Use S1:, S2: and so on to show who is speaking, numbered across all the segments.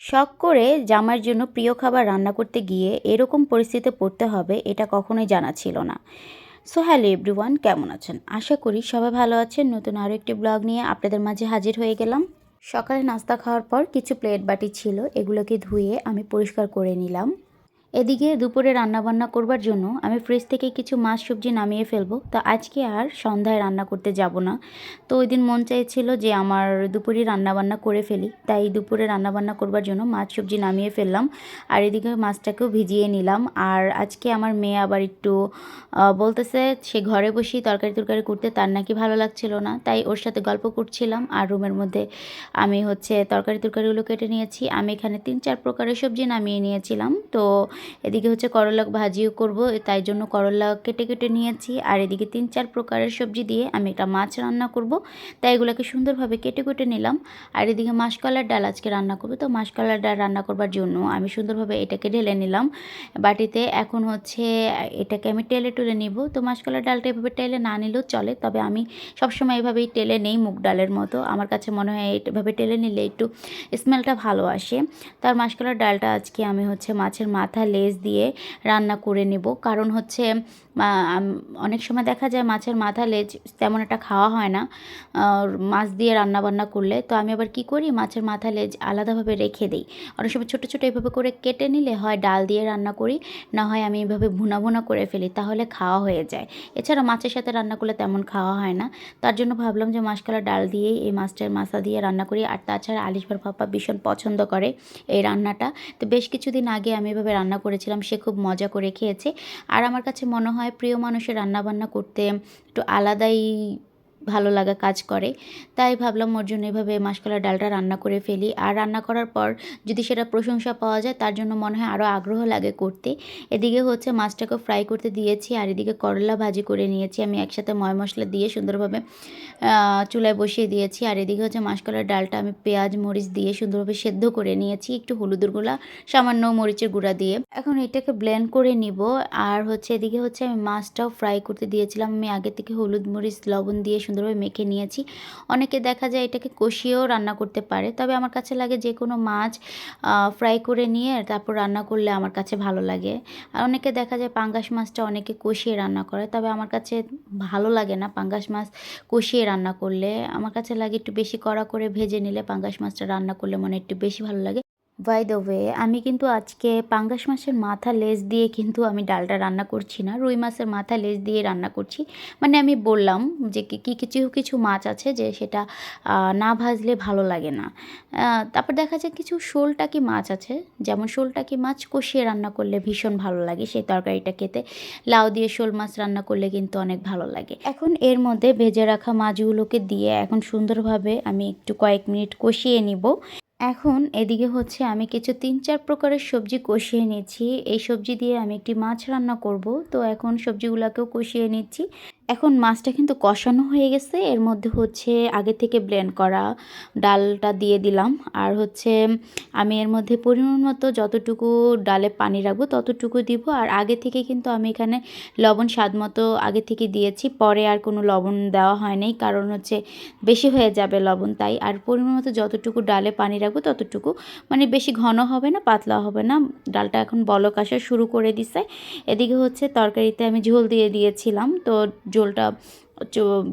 S1: শখ করে জামার জন্য প্রিয় খাবার রান্না করতে গিয়ে এরকম পরিস্থিতিতে পড়তে হবে এটা কখনোই জানা ছিল না। সো হ্যালো এভরিওয়ান, কেমন আছেন? আশা করি সবাই ভালো আছেন। নতুন আরও একটি ব্লগ নিয়ে আপনাদের মাঝে হাজির হয়ে গেলাম। সকালে নাস্তা খাওয়ার পর কিছু প্লেট বাটি ছিল, এগুলোকে ধুয়ে আমি পরিষ্কার করে নিলাম। এদিকে দুপুরে রান্নাবান্না করবার জন্য আমি ফ্রিজ থেকে কিছু মাছ, সবজি নামিয়ে ফেলব। তো আজকে আর সন্ধ্যায় রান্না করতে যাব না। তো ওই দিন মন চাইছিল যে আমার দুপুরে রান্নাবান্না করে ফেলি। তাই দুপুরে রান্নাবান্না করবার জন্য মাছ, সবজি নামিয়ে ফেললাম। আর এদিকে মাছটাকেও ভিজিয়ে নিলাম। আর আজকে আমার মেয়ে আবার একটু বলতেছে সে ঘরে বসেই তরকারি তরকারি করতে, তার নাকি ভালো লাগছিল না। তাই ওর সাথে গল্প করছিলাম। আর রুমের মধ্যে আমি হচ্ছে তরকারি তরকারিগুলো কেটে নিয়েছি। আমি এখানে তিন, চার প্রকারের সবজি নামিয়ে নিয়েছিলাম। তো এদিকে হচ্ছে করলা ভাজিও করব তাই জন্য করলা কেটে কেটে নিয়েছি। আর এদিকে তিন চার প্রকারের সবজি দিয়ে আমি একটা মাছ রান্না করব। তাই এগুলোকে সুন্দরভাবে কেটে কেটে নিলাম। আর এদিকে মাসকলার ডাল আজকে রান্না করব। তো মাসকলার ডাল রান্না করবার জন্য আমি সুন্দরভাবে এটাকে ঢেলে নিলাম। বাটিতে এখন হচ্ছে এটাকে আমি টেলে টুলে নিব। তো মাসকলার ডালটা এভাবে টেলে না নিলেও চলে, তবে আমি সবসময় এভাবেই টেলে নেই মুগ ডালের মতো। আমার কাছে মনে হয় এইভাবে টেলে নিলে একটু স্মেলটা ভালো আসে। তার মাসকলার ডালটা আজকে আমি হচ্ছে মাছের মাথা লেজ দিয়ে রান্না করে নেব। কারণ হচ্ছে অনেক সময় দেখা যায় মাছের মাথা লেজ তেমন একটা খাওয়া হয় না। মাছ দিয়ে রান্না বান্না করলে তো আমি আবার কি করি, মাছের মাথা লেজ আলাদাভাবে রেখে দিই। অনেক সময় ছোটো ছোটো এভাবে করে কেটে নিলে হয় ডাল দিয়ে রান্না করি, না হয় আমি এভাবে ভুনা ভুনা করে ফেলি, তাহলে খাওয়া হয়ে যায়। এছাড়া মাছের সাথে রান্না করলে তেমন খাওয়া হয় না। তার জন্য ভাবলাম যে মাসকালা ডাল দিয়েই এই মাছটার মাথা দিয়ে রান্না করি। আর তাছাড়া আলিশবার পাপা ভীষণ পছন্দ করে এই রান্নাটা। তো বেশ কিছুদিন আগে আমি এভাবে রান্না করেছিলাম, সে খুব মজা করে খেয়েছে। আর আমার কাছে মনে হয় প্রিয় মানুষের রান্নাবান্না করতে একটু আলাদাই ভালো লাগা কাজ করে। তাই ভাবলাম ওর জন্য এভাবে মাসকলার ডালটা রান্না করে ফেলি। আর রান্না করার পর যদি সেটা প্রশংসা পাওয়া যায়, তার জন্য মনে হয় আরও আগ্রহ লাগে করতে। এদিকে হচ্ছে মাছটাকে ফ্রাই করতে দিয়েছি, আর এদিকে করলা ভাজি করে নিয়েছি। আমি একসাথে ময় মশলা দিয়ে সুন্দরভাবে চুলায় বসিয়ে দিয়েছি। আর এদিকে হচ্ছে মাসকলার ডালটা আমি পেঁয়াজ, মরিচ দিয়ে সুন্দরভাবে সেদ্ধ করে নিয়েছি, একটু হলুদের গুঁড়া, সামান্য মরিচের গুঁড়া দিয়ে। এখন এটাকে ব্লেন্ড করে নিব। আর হচ্ছে এদিকে হচ্ছে আমি মাছটাও ফ্রাই করতে দিয়েছিলাম। আমি আগে থেকে হলুদ, মরিচ, লবণ দিয়ে সুন্দরভাবে মেখে নিয়েছি। অনেকে দেখা যায় এটাকে কষিয়েও রান্না করতে পারে। তবে আমার কাছে লাগে যে কোনো মাছ ফ্রাই করে নিয়ে তারপর রান্না করলে আমার কাছে ভালো লাগে। আর অনেকে দেখা যায় পাঙ্গাস মাছটা অনেকে কষিয়ে রান্না করে। তবে আমার কাছে ভালো লাগে না পাঙ্গাস মাছ কষিয়ে রান্না করলে। আমার কাছে লাগে একটু বেশি কড়া করে ভেজে নিলে পাঙ্গাস মাছটা রান্না করলে মনে একটু বেশি ভালো লাগে। বাই দ্য ওয়ে আমি কিন্তু আজকে পাঙ্গাস মাছের মাথা লেজ দিয়ে কিন্তু আমি ডালটা রান্না করছি না। রুই মাছের মাথা লেজ দিয়ে রান্না করছি। মানে আমি বললাম যে কি কিছু কিছু মাছ আছে যে সেটা না ভাজলে ভালো লাগে না। তারপর দেখা যায় কিছু শোলটাকি মাছ আছে। যেমন শোলটাকি মাছ কষিয়ে রান্না করলে ভীষণ ভালো লাগে সেই তরকারিটা খেতে। লাউ দিয়ে শোল মাছ রান্না করলে কিন্তু অনেক ভালো লাগে। এখন এর মধ্যে ভেজে রাখা মাছগুলোকে দিয়ে এখন সুন্দরভাবে আমি একটু কয়েক মিনিট কষিয়ে নিব। এখন এদিকে হচ্ছে আমি কিছু তিন চার প্রকারের সবজি কষিয়ে নিচ্ছি। এই সবজি দিয়ে আমি একটি মাছ রান্না করব। তো এখন সবজিগুলোকেও কষিয়ে নিচ্ছি। এখন মাছটা কিন্তু কষানো হয়ে গেছে। এর মধ্যে হচ্ছে আগে থেকে ব্লেন্ড করা ডালটা দিয়ে দিলাম। আর হচ্ছে আমি এর মধ্যে পরিমাণ মতো যতটুকু ডালে পানি রাখব ততটুকু দিব। আর আগে থেকে কিন্তু আমি এখানে লবণ স্বাদ মতো আগে থেকে দিয়েছি। পরে আর কোনো লবণ দেওয়া হয়নি কারণ হচ্ছে বেশি হয়ে যাবে লবণ তাই। আর পরিমাণ মতো যতটুকু ডালে পানি রাখব ততটুকু মানে বেশি ঘন হবে না, পাতলা হবে না। ডালটা এখন বলক আসা শুরু করে দিছে। এদিকে হচ্ছে তরকারিতে আমি ঝোল দিয়ে দিয়েছিলাম। তো ঝোলটা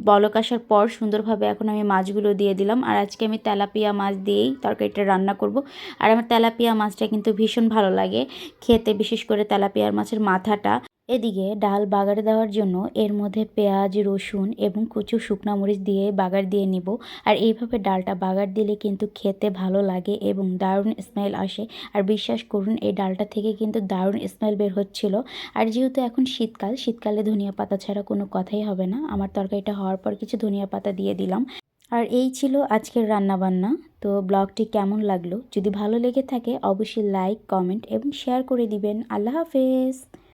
S1: বলক আসার পর সুন্দরভাবে এখন আমি মাছগুলো দিয়ে দিলাম। আর আজকে আমি তেলাপিয়া মাছ দিয়েই তরকারিটা রান্না করব। আর আমার তেলাপিয়া মাছটা কিন্তু ভীষণ ভালো লাগে। খেতে বিশেষ করে তেলাপিয়ার মাছের মাথাটা। এদিকে ডাল বাগারে দেওয়ার জন্য এর মধ্যে পেঁয়াজ, রসুন এবং কচু শুকনো মরিচ দিয়ে বাগার দিয়ে নিব। আর এইভাবে ডালটা বাগার দিলে কিন্তু খেতে ভালো লাগে এবং দারুণ স্মেল আসে। আর বিশ্বাস করুন, এই ডালটা থেকে কিন্তু দারুণ স্মেল বের হচ্ছিল। আর যেহেতু এখন শীতকাল, শীতকালে ধনিয়া পাতা ছাড়া কোনো কথাই হবে না। আমার তরকারিটা হওয়ার পর কিছু ধনিয়া পাতা দিয়ে দিলাম। আর এই ছিল আজকের রান্নাবান্না। তো ব্লগটি কেমন লাগল? যদি ভালো লেগে থাকে, অবশ্যই লাইক, কমেন্ট এবং শেয়ার করে দিবেন। আল্লাহ হাফেজ।